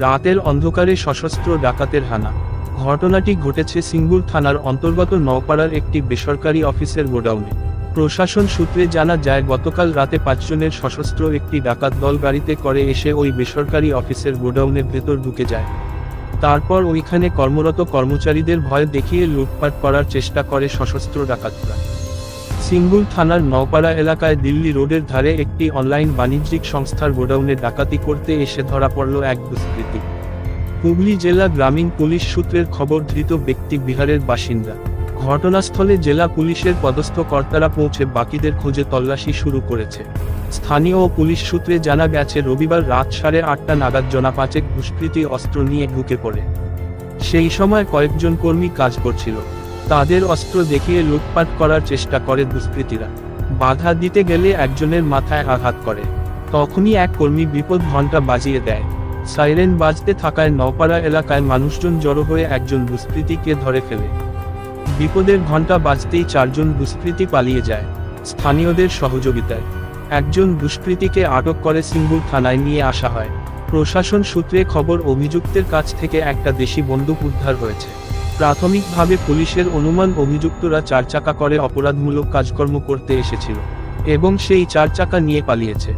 রাতের অন্ধকারে সশস্ত্র ডাকাতের হানা। ঘটনাটি ঘটেছে সিঙ্গুর থানার অন্তর্গত নওপাড়ার একটি বেসরকারি অফিসের গোডাউনে। প্রশাসন সূত্রে জানা যায়, গতকাল রাতে পাঁচজনের সশস্ত্র একটি ডাকাত দল গাড়িতে করে এসে ওই বেসরকারি অফিসের গোডাউনের ভেতর ঢুকে যায়। তারপর ওইখানে কর্মরত কর্মচারীদের ভয় দেখিয়ে লুটপাট করার চেষ্টা করে সশস্ত্র ডাকাতরা। সিঙ্গুর থানার নওপাড়া এলাকায় দিল্লি রোডের ধারে একটি অনলাইন বাণিজ্যিক সংস্থার গোডাউনে ডাকাতি করতে এসে ধরা পড়ল এক দুষ্কৃতী। হুগলি জেলা গ্রামীণ পুলিশ সূত্রের খবর, ধৃত ব্যক্তি বিহারের বাসিন্দা। ঘটনাস্থলে জেলা পুলিশের পদস্থ কর্তারা পৌঁছে বাকিদের খোঁজে তল্লাশি শুরু করেছে। স্থানীয় ও পুলিশ সূত্রে জানা গেছে, রবিবার রাত সাড়ে আটটা নাগাদ জনা পাঁচেক দুষ্কৃতী অস্ত্র নিয়ে ঢুকে পড়ে। সেই সময় কয়েকজন কর্মী কাজ করছিল। তাদের অস্ত্র দেখিয়ে লুটপাট করার চেষ্টা করে দুষ্কৃতীরা। বাধা দিতে গেলে একজনের মাথায় আঘাত করে। তখনই এক কর্মী বিপদ ঘণ্টা বাজিয়ে দেয়। সাইরেন বাজতে থাকায় নওপাড়া এলাকায় মানুষজন জড়ো হয়ে একজন দুষ্কৃতীকে ধরে ফেলে। বিপদের ঘণ্টা বাজতেই চারজন দুষ্কৃতী পালিয়ে যায়। স্থানীয়দের সহযোগিতায়। একজন দুষ্কৃতীকে আটক করে সিঙ্গুর থানায় নিয়ে আসা হয়। প্রশাসন সূত্রে খবর, অভিযুক্তের কাছ থেকে একটা দেশি বন্দুক উদ্ধার হয়েছে। প্রাথমিকভাবে পুলিশের অনুমান অভিযুক্তরা চার চাকা করে অপরাধমূলক কাজকর্ম করতে এসেছিল, এবং সেই চার চাকা নিয়ে পালিয়েছে।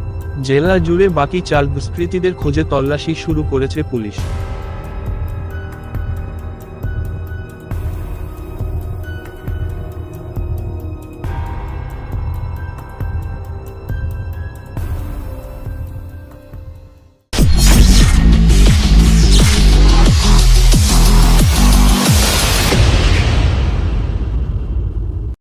জেলা জুড়ে বাকি চার দুষ্কৃতীদের খোঁজে তল্লাশি শুরু করেছে পুলিশ।